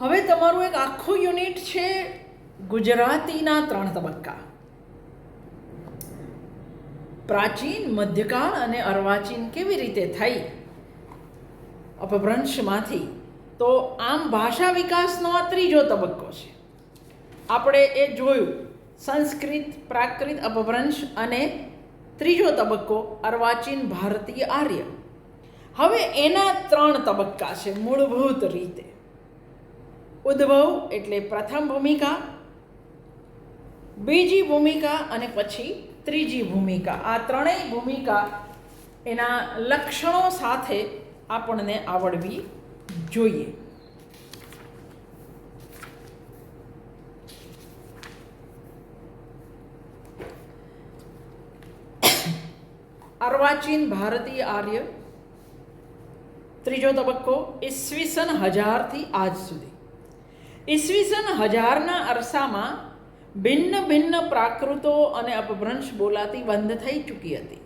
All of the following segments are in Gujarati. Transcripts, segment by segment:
હવે તમારું એક આખું યુનિટ છે ગુજરાતીના ત્રણ તબક્કા. પ્રાચીન, મધ્યકાળ અને અર્વાચીન કેવી રીતે થઈ? અપભ્રંશમાંથી. તો આમ ભાષા વિકાસનો આ ત્રીજો તબક્કો છે. આપણે એ જોયું. સંસ્કૃત, પ્રાકૃત અપભ્રંશ અને ત્રીજો તબક્કો, અર્વાચીન ભારતીય આર્ય. હવે એના ત્રણ તબક્કા છે મૂળભૂત રીતે. ઉદ્ભવ એટલે પ્રથમ ભૂમિકા, બીજી ભૂમિકા અને પછી ત્રીજી ભૂમિકા. આ ત્રણેય ભૂમિકા એના લક્ષણો સાથે આપણને આવડવી જોઈએ. અર્વાચીન ભારતીય આર્ય, ત્રીજો તબક્કો ઈસવીસન હજારથી આજ સુધી. ઈસવીસન હજારના અરસામાં ભિન્ન ભિન્ન પ્રાકૃતો અને અપભ્રંશ બોલાતી બંધ થઈ ચૂકી હતી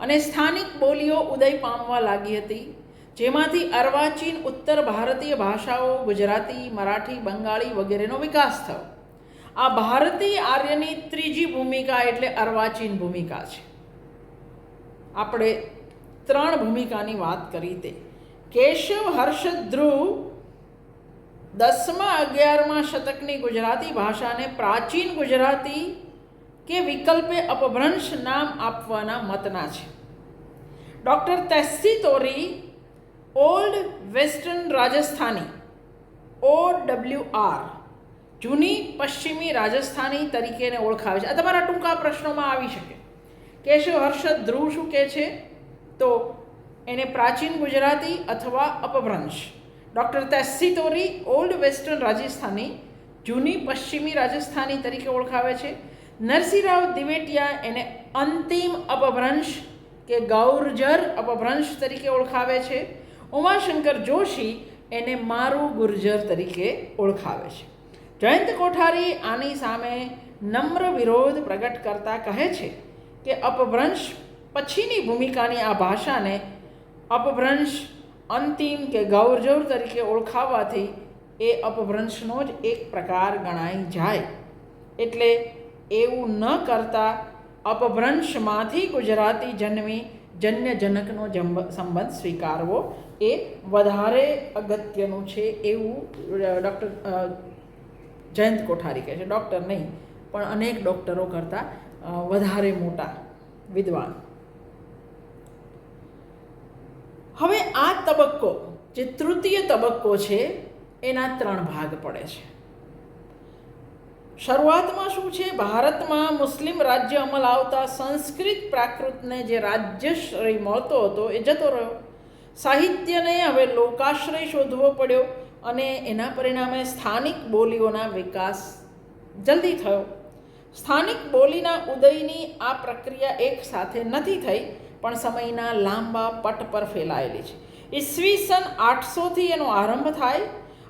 અને સ્થાનિક બોલીઓ ઉદય પામવા લાગી હતી, જેમાંથી અર્વાચીન ઉત્તર ભારતીય ભાષાઓ, ગુજરાતી, મરાઠી, બંગાળી વગેરેનો વિકાસ થયો. આ ભારતીય આર્યની ત્રીજી ભૂમિકા એટલે અર્વાચીન ભૂમિકા છે. આપણે ત્રણ ભૂમિકાની વાત કરી તે. કેશવ હર્ષ ધ્રુવ દસમા, અગિયારમા શતકની ગુજરાતી ભાષાને પ્રાચીન ગુજરાતી કે વિકલ્પે અપભ્રંશ નામ આપવાના મતના છે. Doctor Tessitori, old western Rajasthani O W R જૂની પશ્ચિમી રાજસ્થાની તરીકેને ઓળખાવે છે. આ તમારા ટૂંકા પ્રશ્નોમાં આવી શકે. કેશવ હર્ષદ ધ્રુવ શું કહે છે? તો એને પ્રાચીન ગુજરાતી અથવા Apabhramsha. Doctor Tessitori old western Rajasthani જૂની પશ્ચિમી રાજસ્થાની તરીકે ઓળખાવે છે. નરસિંહરાવ દિવેટિયા એને અંતિમ અપભ્રંશ કે ગૌરજર અપભ્રંશ તરીકે ઓળખાવે છે. ઉમાશંકર જોશી એને મારું ગુર્જર તરીકે ઓળખાવે છે. જયંત કોઠારી આની સામે નમ્ર વિરોધ પ્રગટ કરતા કહે છે કે અપભ્રંશ પછીની ભૂમિકાની આ ભાષાને અપભ્રંશ અંતિમ કે ગૌરજોર તરીકે ઓળખાવાથી એ અપભ્રંશનો જ એક પ્રકાર ગણાઈ જાય. એટલે એવું ન કરતા અપભ્રંશમાંથી ગુજરાતી જન્મી જન્યજનકનો જંબ, સંબંધ સ્વીકારવો એ વધારે અગત્યનું છે એવું ડૉક્ટર જયંત કોઠારી કહે છે. ડૉક્ટર નહીં, પણ અનેક ડૉક્ટરો કરતાં વધારે મોટા વિદ્વાન. હવે આ તબક્કો, જે તૃતીય તબક્કો છે, એના ત્રણ ભાગ પડે છે. શરૂઆતમાં શું છે? ભારતમાં મુસ્લિમ રાજ્ય અમલ આવતા સંસ્કૃત પ્રાકૃતને જે રાજ્યશ્રય મળતો હતો, એ જતો રહ્યો. સાહિત્યને હવે લોકાશ્રય શોધવો પડ્યો અને એના પરિણામે સ્થાનિક બોલીઓના વિકાસ જલ્દી થયો. સ્થાનિક બોલીના ઉદયની આ પ્રક્રિયા એક સાથે નથી થઈ પણ સમયના લાંબા પટ પર ફેલાયેલી છે. ઈસવીસન આઠસોથી એનો આરંભ થાય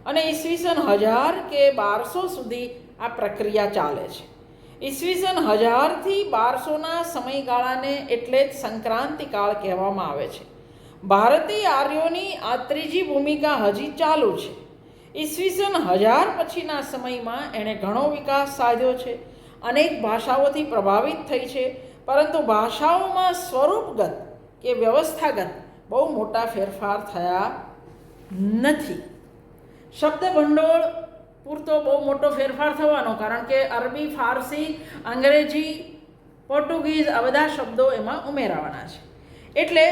અને ઈસવીસન હજાર કે બારસો સુધી આ પ્રક્રિયા ચાલે છે. ઈસવીસન હજારથી બારસોના સમયગાળાને એટલે જ સંક્રાંતિ કાળ કહેવામાં આવે છે. ભારતીય આર્યોની આ ત્રીજી ભૂમિકા હજી ચાલુ છે. ઈસવીસન હજાર પછીના સમયમાં એણે ઘણો વિકાસ સાધ્યો છે. અનેક ભાષાઓથી પ્રભાવિત થઈ છે પરંતુ ભાષાઓમાં સ્વરૂપગત કે વ્યવસ્થાગત બહુ મોટા ફેરફાર થયા નથી. શબ્દ ભંડોળ પૂરતો બહુ મોટો ફેરફાર થવાનો, કારણ કે અરબી, ફારસી, અંગ્રેજી, પોર્ટુગીઝ આ બધા શબ્દો એમાં ઉમેરાવાના છે. એટલે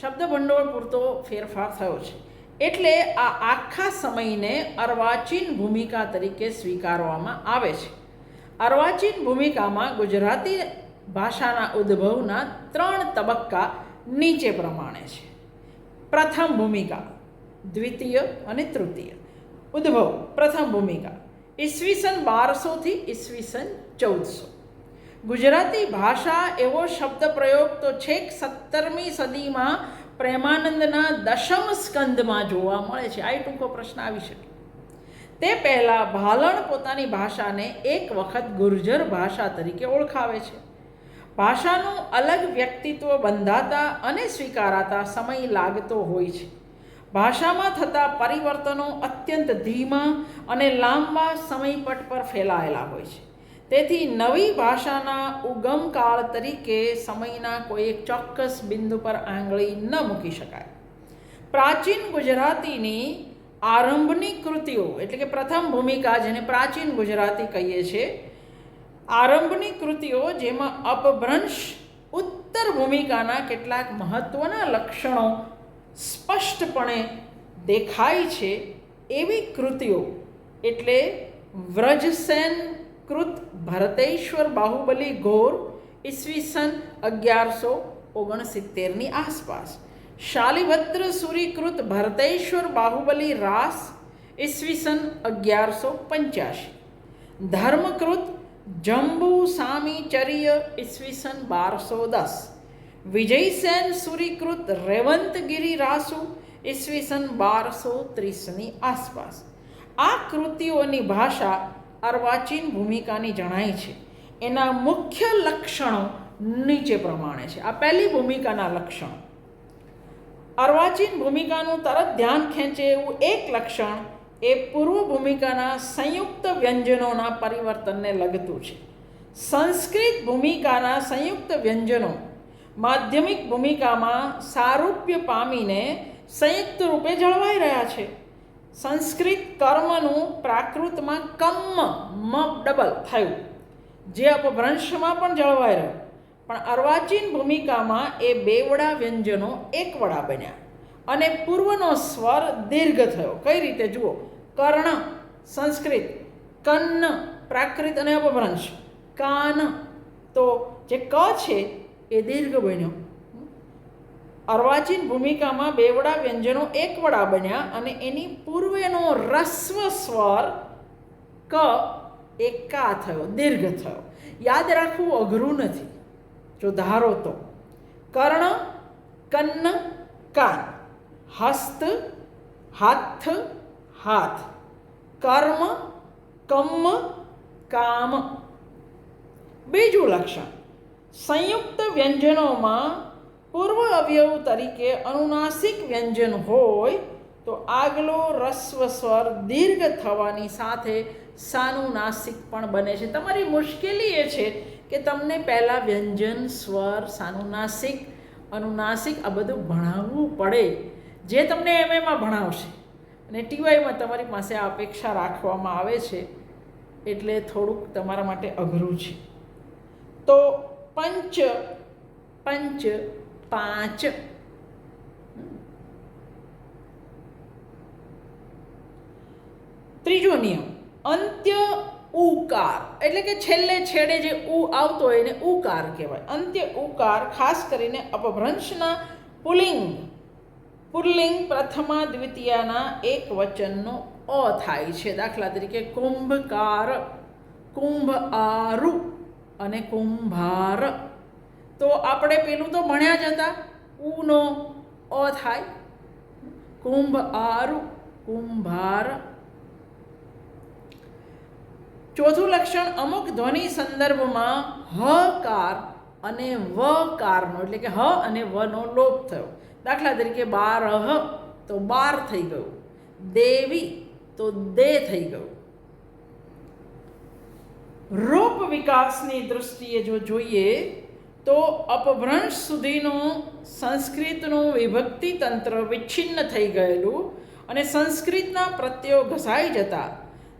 શબ્દ ભંડોળ પૂરતો ફેરફાર થયો છે. એટલે આ આખા સમયને અર્વાચીન ભૂમિકા તરીકે સ્વીકારવામાં આવે છે. અર્વાચીન ભૂમિકામાં ગુજરાતી ભાષાના ઉદ્ભવના ત્રણ તબક્કા નીચે પ્રમાણે છે. પ્રથમ ભૂમિકા, દ્વિતીય અને તૃતીય. ઉદ્ભવ, પ્રથમ ભૂમિકા, ઈસવીસન બારસોથી ઈસવીસન ચૌદસો. ગુજરાતી ભાષા એવો શબ્દ પ્રયોગ તો છેક સત્તરમી સદીમાં પ્રેમાનંદના દશમ સ્કંદમાં જોવા મળે છે. આ ટૂંકો પ્રશ્ન આવી શકે. તે પહેલાં ભાલણ પોતાની ભાષાને એક વખત ગુર્જર ભાષા તરીકે ઓળખાવે છે. ભાષાનું અલગ વ્યક્તિત્વ બંધાતા અને સ્વીકારાતા સમય લાગતો હોય છે. ભાષામાં થતા પરિવર્તનો અત્યંત ધીમા અને લાંબા સમયપટ પર ફેલાયેલા હોય છે. તેથી નવી ભાષાના ઉગમકાળ તરીકે સમયના કોઈ એક ચોક્કસ બિંદુ પર આંગળી ન મૂકી શકાય. પ્રાચીન ગુજરાતીની આરંભની કૃતિઓ એટલે કે પ્રથમ ભૂમિકા જેને પ્રાચીન ગુજરાતી કહીએ છીએ આરંભની કૃતિઓ જેમાં અપભ્રંશ ઉત્તર ભૂમિકાના કેટલાક મહત્ત્વના લક્ષણો સ્પષ્ટપણે દેખાય છે એવી કૃતિઓ એટલે વ્રજસેન કૃત ભરતેશ્વર બાહુબલી ઘોર ઈસવીસન અગિયારસો ઓગણસિત્તેરની આસપાસ. શાલિભદ્ર સુરીકૃત ભરતેશ્વર બાહુબલી રાસ ઈસવીસન અગિયારસો પંચ્યાસી. ધર્મકૃત જંબુ સામીચર્ય ઈસવીસન બારસો દસ. વિજયસેન સુરીકૃત રેવંતગીરી રાસુ ઈસવીસન બારસો ત્રીસની આસપાસ. આ કૃતિઓની ભાષા અર્વાચીન ભૂમિકાની જણાય છે. એના મુખ્ય લક્ષણો નીચે પ્રમાણે છે. આ પહેલી ભૂમિકાના લક્ષણો. અર્વાચીન ભૂમિકાનું તરત ધ્યાન ખેંચે એવું એક લક્ષણ એ પૂર્વ ભૂમિકાના સંયુક્ત વ્યંજનોના પરિવર્તનને લગતું છે. સંસ્કૃત ભૂમિકાના સંયુક્ત વ્યંજનો માધ્યમિક ભૂમિકામાં સારૂપ્ય પામીને સંયુક્ત રૂપે જળવાઈ રહ્યા છે. સંસ્કૃત કર્મનું પ્રાકૃતમાં કમ્મ, મ, ડબલ થયું. જે અપભ્રંશમાં પણ જળવાઈ રહ્યું. પણ અર્વાચીન ભૂમિકામાં એ બેવડા વ્યંજનો એકવડા બન્યા. અને પૂર્વનો સ્વર દીર્ઘ થયો. કઈ રીતે? જુઓ. કર્ણ સંસ્કૃત. કન્ન પ્રાકૃત અને અપભ્રંશ. કાન તો જે ક છે એ દીર્ઘ બન્યો. અર્વાચીન ભૂમિકામાં બેવડા વ્યંજનો એકવડા બન્યા અને એની પૂર્વેનો રસ્વ સ્વર ક એ કા થયો, દીર્ઘ થયો. યાદ રાખવું અઘરું નથી. જો ધારો તો. કર્ણ, કન્ન, કાન. હસ્ત, હાથ હાથ. કર્મ, કમ્મ, કામ. બીજું લક્ષણ. સંયુક્ત વ્યંજનોમાં પૂર્વ અવયવ તરીકે અનુનાસિક વ્યંજન હોય તો આગલો રસ્વ સ્વર દીર્ઘ થવાની સાથે સાનુનાસિક પણ બને છે. તમારી મુશ્કેલી એ છે કે તમને પહેલાં વ્યંજન, સ્વર, સાનુનાસિક, અનુનાસિક આ બધું ભણાવવું પડે. જે તમને એમએમાં ભણાવશે, અને ટીવાયમાં તમારી પાસે આ અપેક્ષા રાખવામાં આવે છે, એટલે થોડુંક તમારા માટે અઘરું છે. તો પંચ પંચ, પાંચ. ત્રીજો નિયમ, અંત્ય ઉકાર. એટલે કે છેલ્લે છેડે જે ઉ આવતો હોય એને ઉકાર કહેવાય. અંત્ય ઉકાર ખાસ કરીને અપભ્રંશના પુલિંગ. પુલ્લિંગ પ્રથમા દ્વિતીયાના એક વચનનો અ થાય છે. દાખલા તરીકે કુંભકાર કુંભ આરુ અને કુંભાર. તો આપણે પેલું તો ભણ્યા જ હતા. ઉનો અ થાય. કુંભ આરુ કુંભાર. ચોથું લક્ષણ અમુક ધ્વનિ સંદર્ભમાં હકાર અને વકારનો, એટલે કે હ અને વનો લોપ થયો. દાખલા તરીકે બાર અહ તો બાર થઈ ગયું. દેવી તો દે થઈ ગયું. રૂપ વિકાસની દૃષ્ટિએ જો જોઈએ તો અપભ્રંશ સુધીનું સંસ્કૃતનું વિભક્તિ તંત્ર વિચ્છિન્ન થઈ ગયેલું અને સંસ્કૃતના પ્રત્યયો ઘસાઈ જતા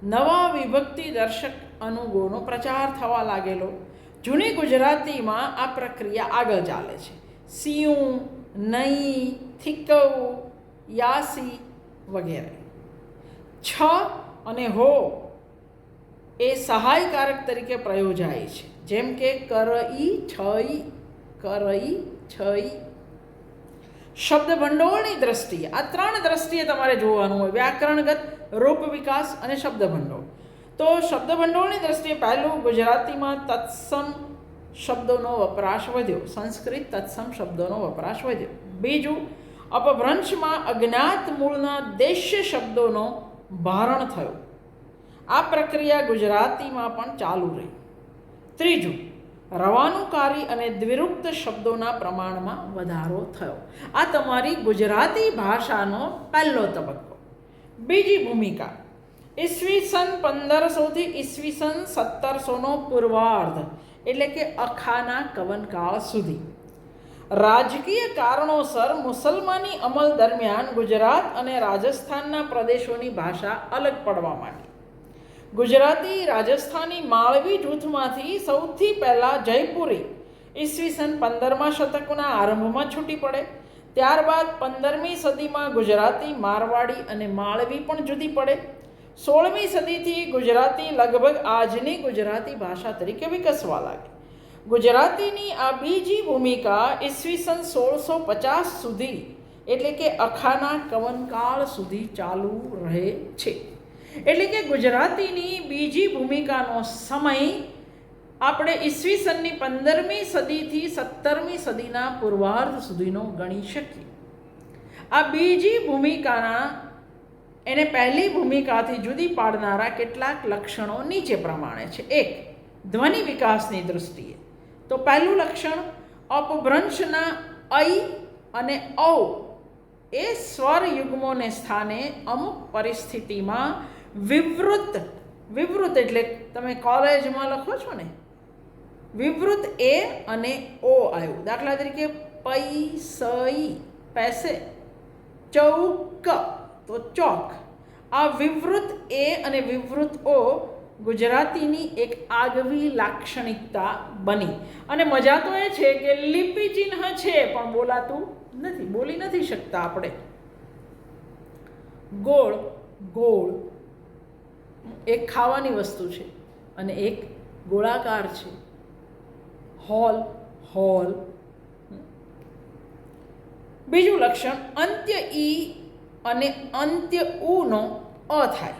નવા વિભક્તિ દર્શક અનુગોનો પ્રચાર થવા લાગેલો. જૂની ગુજરાતીમાં આ પ્રક્રિયા આગળ ચાલે છે. સિયું નઈ થિકવ યાસી વગેરે. છ અને હો એ સહાયકારક તરીકે પ્રયોજાય છે. જેમ કે કરઈ, છઈ કરઈ, છઈ. શબ્દ ભંડોળની દ્રષ્ટિએ, આ ત્રણ દ્રષ્ટિએ તમારે જોવાનું હોય. વ્યાકરણગત, રૂપ વિકાસ અને શબ્દ ભંડોળ તો શબ્દ ભંડોળની દ્રષ્ટિએ પહેલું ગુજરાતીમાં તત્સમ શબ્દોનો વપરાશ વધ્યો. સંસ્કૃત તત્સમ શબ્દોનો વપરાશ વધ્યો. બીજું, અપભ્રંશમાં અજ્ઞાત મૂળના દેશ્ય શબ્દોનો ભારણ થયો. આ પ્રક્રિયા ગુજરાતીમાં પણ ચાલુ રહી. ત્રીજું, રવાનુકારી અને દ્વિરુક્ત શબ્દોના પ્રમાણમાં વધારો થયો. આ તમારી ગુજરાતી ભાષાનો પહેલો તબક્કો. બીજી ભૂમિકા, ઈસવીસન પંદરસોથી ઈસવીસન સત્તરસોનો પૂર્વાર્ધ. એટલે કે અખાના કવનકાળ સુધી. રાજકીય કારણોસર મુસલમાની અમલ દરમિયાન ગુજરાત અને રાજસ્થાનના પ્રદેશોની ભાષા અલગ પડવા માંડી. ગુજરાતી રાજસ્થાની માળવી જૂથમાંથી સૌથી પહેલાં જયપુરી ઈસવીસન પંદરમા શતકના આરંભમાં છૂટી પડે. ત્યારબાદ પંદરમી સદીમાં ગુજરાતી મારવાડી અને માળવી પણ જુદી પડે. સોળમી સદીથી ગુજરાતી લગભગ આજની ગુજરાતી ભાષા તરીકે વિકસવા લાગી. ગુજરાતીની આ બીજી ભૂમિકા ઈસવીસન સોળસો પચાસ સુધી, એટલે કે અખાના કવનકાળ સુધી ચાલુ રહે છે. એટલે કે ગુજરાતીની બીજી ભૂમિકાનો સમય આપણે ઈસવીસનની પંદરમી સદીથી સત્તરમી સદીના પૂર્વાર્ધ સુધીનો ગણી શકીએ. આ બીજી ભૂમિકાના એને પહેલી ભૂમિકાથી જુદી પાડનારા કેટલાક લક્ષણો નીચે પ્રમાણે છે. એક, ધ્વનિ વિકાસની દૃષ્ટિએ તો પહેલું લક્ષણ, અપભ્રંશના ઐ અને ઔ એ સ્વર યુગ્મોને સ્થાને અમુક પરિસ્થિતિમાં વિવૃત વિવૃત એટલે તમે કોલેજમાં લખો છો ને? વિવૃત એ અને ઓ આવ્યું દાખલા તરીકે પૈ પૈસે પેસે, ચૌક તો ચોક. આ વિવૃત એ અને વિવૃત ઓ ગુજરાતીની એક આગવી લાક્ષણિકતા બની. અને મજા તો એ છે કે લિપિ ચિહ્ન છે, પણ બોલાતું નથી. બોલી નથી શકતા આપણે. ગોળ ગોળ. એક ખાવાની વસ્તુ છે અને એક ગોળાકાર છે. Hole hole. બીજું લક્ષણ, અંત્ય ઈ અને અંત્ય ઉનો અ થાય.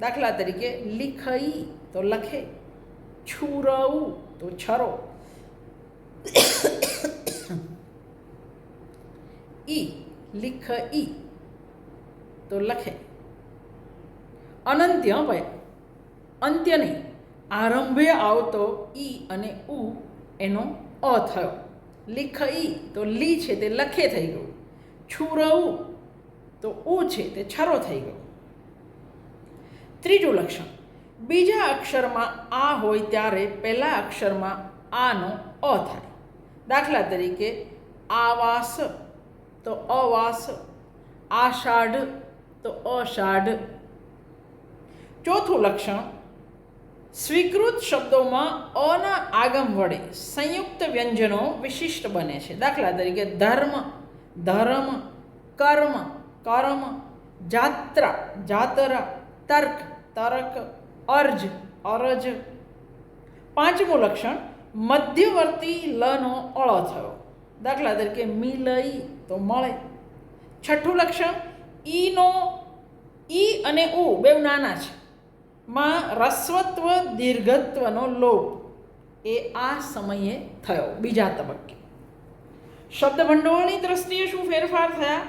દાખલા તરીકે લિખઈ તો લખે. છુરવું તો છરો. ઈ લિખ ઈ તો લખે. અનંત્ય ભાઈ અંત્ય નહીં. આરંભે આવતો ઈ અને ઉ એનો અ થયો. લિખ ઈ તો લી છે તે લખે થઈ ગયું. છુરવું તો ઉ છે તે છરો થઈ ગયો. ત્રીજું લક્ષણ. બીજા અક્ષરમાં આ હોય ત્યારે પહેલા અક્ષરમાં આનો અ થાય. દાખલા તરીકે આવાસ તો અવાસ, આષાઢ તો અષાઢ. ચોથું લક્ષણ. સ્વીકૃત શબ્દોમાં અના આગમ વડે સંયુક્ત વ્યંજનો વિશિષ્ટ બને છે. દાખલા તરીકે ધર્મ ધર્મ, કર્મ કર્મ જાત્રા જાતરા તર્ક તરક અર્જ અરજ પાંચમું લક્ષણ મધ્યવર્તી લનો અળો થયો. દાખલા તરીકે મિલઈ તો મળે. છઠ્ઠું લક્ષણ, ઈનો, ઈ અને ઉ બેવ નાના છે. માં રસ્વત્વ, દીર્ઘત્વનો લોપ. એ આ સમયે થયો, બીજા તબક્કે. શબ્દ ભંડોળની દ્રષ્ટિએ શું ફેરફાર થયા?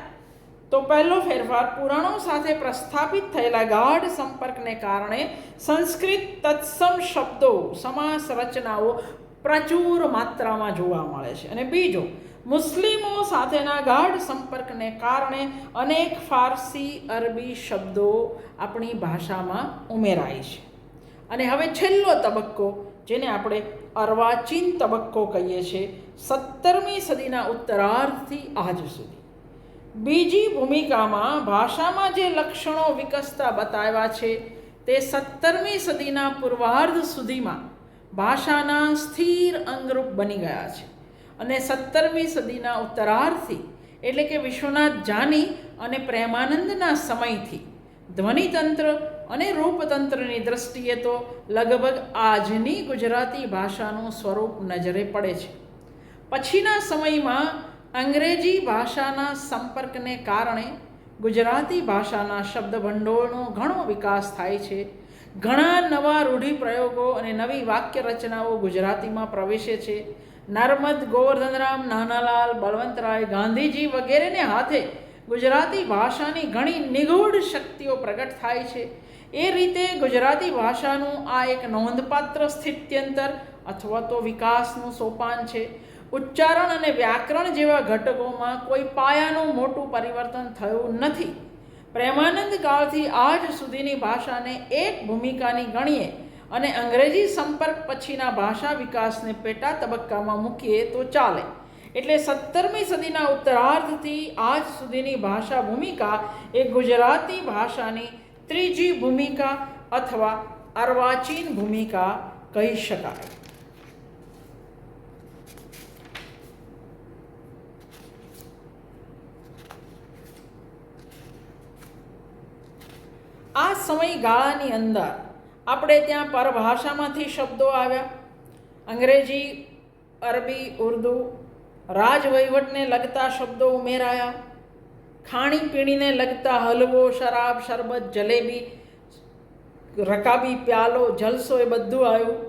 તો પહેલો ફેરફાર પુરાણો સાથે પ્રસ્થાપિત થયેલા ગાઢ સંપર્કને કારણે સંસ્કૃત તત્સમ શબ્દો, સમાસ રચનાઓ પ્રચુર માત્રામાં જોવા મળે છે. અને બીજો, મુસ્લિમો સાથેના ગાઢ સંપર્કને કારણે અનેક ફારસી, અરબી શબ્દો આપણી ભાષામાં ઉમેરાય છે. અને હવે છેલ્લો તબક્કો, જેને આપણે અર્વાચીન તબક્કો કહીએ છીએ, સત્તરમી સદીના ઉત્તરાર્ધથી આજ સુધી. બીજી ભૂમિકામાં ભાષામાં જે લક્ષણો વિકસતા બતાવ્યા છે, તે સત્તરમી સદીના પૂર્વાર્ધ સુધીમાં ભાષાના સ્થિર અંગરૂપ બની ગયા છે. અને સત્તરમી સદીના ઉત્તરાર્ધથી, એટલે કે વિશ્વનાથ જાની અને પ્રેમાનંદના સમયથી, ધ્વનિતંત્ર અને રૂપતંત્રની દ્રષ્ટિએ તો લગભગ આજની ગુજરાતી ભાષાનું સ્વરૂપ નજરે પડે છે. પછીના સમયમાં અંગ્રેજી ભાષાના સંપર્કને કારણે ગુજરાતી ભાષાના શબ્દ ભંડોળનો ઘણો વિકાસ થાય છે. ઘણા નવા રૂઢિપ્રયોગો અને નવી વાક્ય રચનાઓ ગુજરાતીમાં પ્રવેશે છે. નર્મદ ગોવર્ધનરામ નાનાલાલ બળવંતરાય ગાંધીજી વગેરેને હાથે ગુજરાતી ભાષાની ઘણી નિગૂઢ શક્તિઓ પ્રગટ થાય છે. એ રીતે ગુજરાતી ભાષાનું આ એક નોંધપાત્ર સ્થિત્યંતર અથવા તો વિકાસનું સોપાન છે. ઉચ્ચારણ અને વ્યાકરણ જેવા ઘટકોમાં કોઈ પાયાનું મોટું પરિવર્તન થયું નથી. પ્રેમાનંદ કાળથી આજ સુધીની ભાષાને એક ભૂમિકાની ગણીએ અને અંગ્રેજી સંપર્ક પછીના ભાષા વિકાસને પેટા તબક્કામાં મૂકીએ તો ચાલે. એટલે સત્તરમી સદીના ઉત્તરાર્ધથી આજ સુધીની ભાષા ભૂમિકા એ ગુજરાતી ભાષાની ત્રીજી ભૂમિકા અથવા અર્વાચીન ભૂમિકા કહી શકાય. આ સમયગાળાની અંદર આપણે ત્યાં પરભાષામાંથી શબ્દો આવ્યા. અંગ્રેજી, અરબી, ઉર્દુ, રાજવહીવટને લગતા શબ્દો ઉમેરાયા. ખાણીપીણીને લગતા હલવો, શરાબ, શરબત, જલેબી, રકાબી, પ્યાલો, જલસો એ બધું આવ્યું.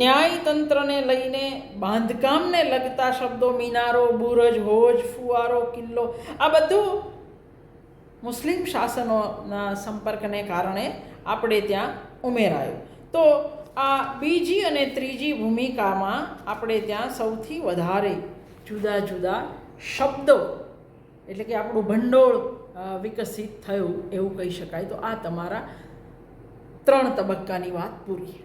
ન્યાયતંત્રને લઈને બાંધકામને લગતા શબ્દો, મિનારો, બુરજ, હોજ, ફુવારો, કિલ્લો, આ બધું મુસ્લિમ શાસનોના સંપર્કને કારણે આપણે ત્યાં ઉમેરાયું. તો આ બીજી અને ત્રીજી ભૂમિકામાં આપણે ત્યાં સૌથી વધારે જુદા જુદા શબ્દો એટલે કે આપણું ભંડોળ વિકસિત થયું એવું કહી શકાય. તો આ તમારા ત્રણ તબક્કાની વાત પૂરી.